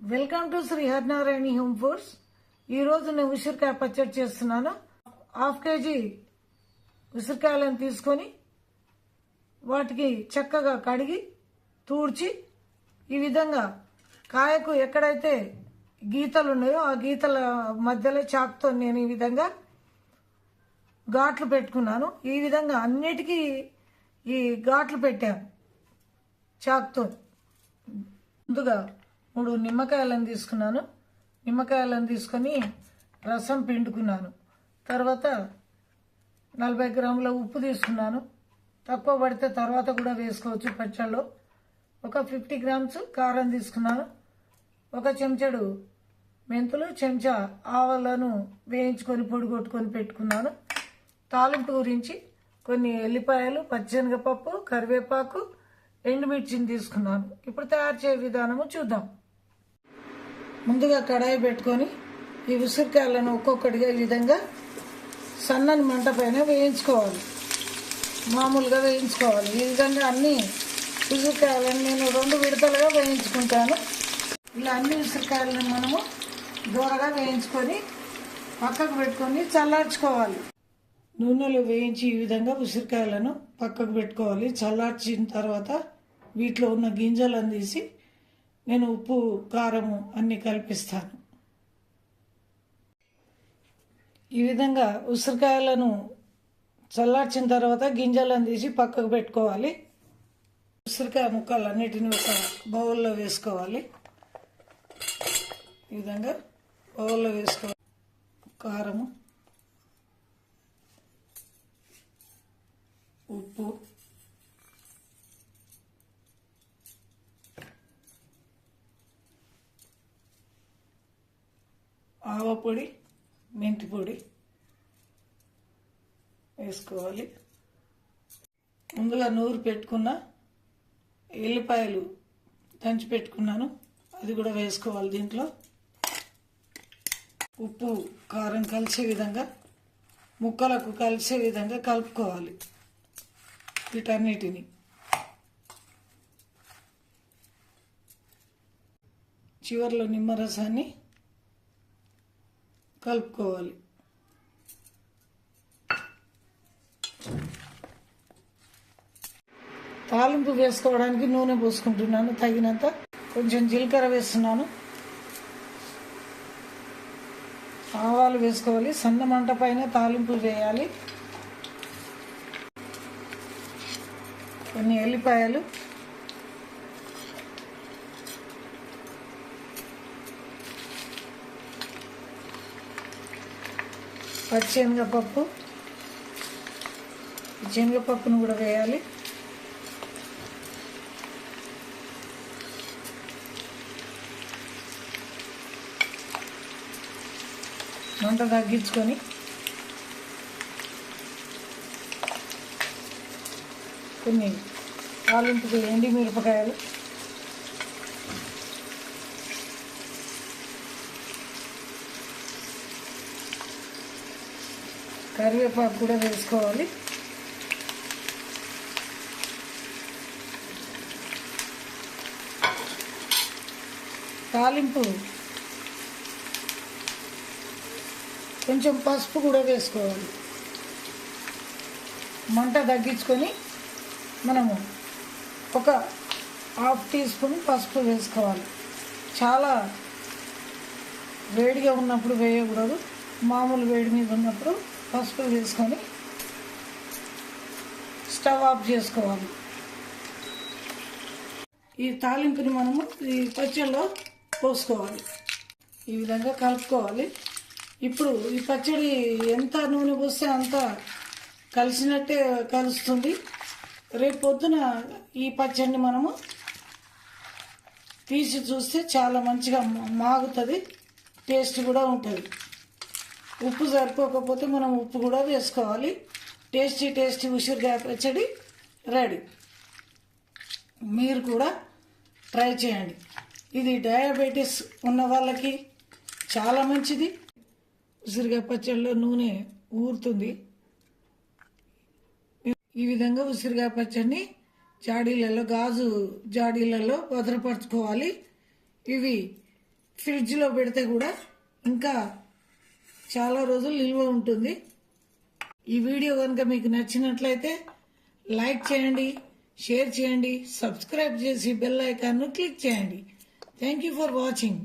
Welcome to Shri Harinarayana home foods. ఈ రోజు నేను ఉసిరికాయ పచ్చడి చేస్తున్నాను. హాఫ్ కేజీ ఉసిరికాయలను తీసుకొని వాటికి చక్కగా కడిగి తూడ్చి ఈ విధంగా కాయకు ఎక్కడైతే గీతలు ఉన్నాయో ఆ గీతల మధ్యలో చాకుతో నేను ఈ విధంగా ఘాట్లు పెట్టుకున్నాను. ఈ విధంగా అన్నిటికీ ఈ ఘాట్లు పెట్టాను చాకుతో. ముందుగా మూడు నిమ్మకాయలను తీసుకున్నాను. నిమ్మకాయలను తీసుకొని రసం పిండుకున్నాను. తర్వాత నలభై గ్రాముల ఉప్పు తీసుకున్నాను. తక్కువ పడితే తర్వాత కూడా వేసుకోవచ్చు పచ్చళ్ళు. ఒక ఫిఫ్టీ గ్రామ్స్ కారం తీసుకున్నాను. ఒక చెంచాడు మెంతులు చెంచా ఆవాలను వేయించుకొని పొడి కొట్టుకొని పెట్టుకున్నాను. తాలింపు గురించి కొన్ని ఎల్లిపాయలు పచ్చనగపప్పు కరివేపాకు ఎండుమిర్చిని తీసుకున్నాను. ఇప్పుడు తయారు చేయ విధానము చూద్దాం. ముందుగా కడాయి పెట్టుకొని ఈ ఉసిరికాయలను ఒక్కొక్కటిగా ఈ విధంగా సన్నని మంట పైన వేయించుకోవాలి. మామూలుగా వేయించుకోవాలి. ఈ విధంగా అన్ని ఉసిరికాయలను నేను రెండు విడతలుగా వేయించుకుంటాను. ఇలా అన్ని ఉసిరికాయలను మనము దూరగా వేయించుకొని పక్కకు పెట్టుకొని చల్లార్చుకోవాలి. నూనెలో వేయించి ఈ విధంగా ఉసిరికాయలను పక్కకు పెట్టుకోవాలి. చల్లార్చిన తర్వాత వీటిలో ఉన్న గింజలను తీసి నేను ఉప్పు కారము అన్నీ కల్పిస్తాను. ఈ విధంగా ఉసిరికాయలను చల్లార్చిన తర్వాత గింజలను తీసి పక్కకు పెట్టుకోవాలి. ఉసిరికాయ ముక్కలు అన్నిటిని ఒక బౌల్లో వేసుకోవాలి. ఈ విధంగా బౌల్లో వేసుకోవాలి. కారము ఉప్పు ఆవపొడి మెంతి పొడి వేసుకోవాలి. ముందుగా నూరు పెట్టుకున్న ఎల్లిపాయలు దంచి పెట్టుకున్నాను. అది కూడా వేసుకోవాలి దీంట్లో. ఉప్పు కారం కలిసే విధంగా ముక్కలకు కలిసే విధంగా కలుపుకోవాలి వీటన్నిటిని. చివరిలో నిమ్మరసాన్ని కలుపుకోవాలి. తాలింపు వేసుకోవడానికి నూనె పోసుకుంటున్నాను. తగినంత కొంచెం జీలకర్ర వేస్తున్నాను. ఆవాలు వేసుకోవాలి. సన్న మంట పైన తాలింపు వేయాలి. కొన్ని ఎల్లిపాయలు పచ్చెనగపప్పు ఈ శనగపప్పును కూడా వేయాలి. మంట తగ్గించుకొని కొన్ని కాలింపు ఎండి మిరపకాయలు కరివేపాకు కూడా వేసుకోవాలి. తాలింపు. కొంచెం పసుపు కూడా వేసుకోవాలి. మంట తగ్గించుకొని మనము ఒక హాఫ్ టీ స్పూన్ పసుపు వేసుకోవాలి. చాలా వేడిగా ఉన్నప్పుడు వేయకూడదు. మామూలు వేడి మీద ఉన్నప్పుడు పసుపు వేసుకొని స్టవ్ ఆఫ్ చేసుకోవాలి. ఈ తాలింపుని మనము ఈ పచ్చడిలో పోసుకోవాలి. ఈ విధంగా కలుపుకోవాలి. ఇప్పుడు ఈ పచ్చడి ఎంత నూనె పోస్తే అంత కలిసినట్టే కలుస్తుంది. రేపు పొద్దున ఈ పచ్చడిని మనము తీసి చూస్తే చాలా మంచిగా మాగుతుంది టేస్ట్ కూడా ఉంటుంది. ఉప్పు సరిపోకపోతే మనం ఉప్పు కూడా వేసుకోవాలి. టేస్టీ టేస్టీ ఉసిరికాయ పచ్చడి రెడీ. మీరు కూడా ట్రై చేయండి. ఇది డయాబెటీస్ ఉన్న వాళ్ళకి చాలా మంచిది. ఉసిరికాయ పచ్చడిలో నూనె ఊరుతుంది. ఈ విధంగా ఉసిరికాయ పచ్చడిని జాడీలలో గాజు జాడీలలో భద్రపరచుకోవాలి. ఇవి ఫ్రిడ్జ్లో పెడితే కూడా ఇంకా చాలా రోజులు నిల్వ ఉంటుంది. ఈ వీడియో కనుక మీకు నచ్చినట్లయితే లైక్ చేయండి షేర్ చేయండి సబ్స్క్రైబ్ చేసి బెల్ ఐకాన్ను క్లిక్ చేయండి. Thank you for watching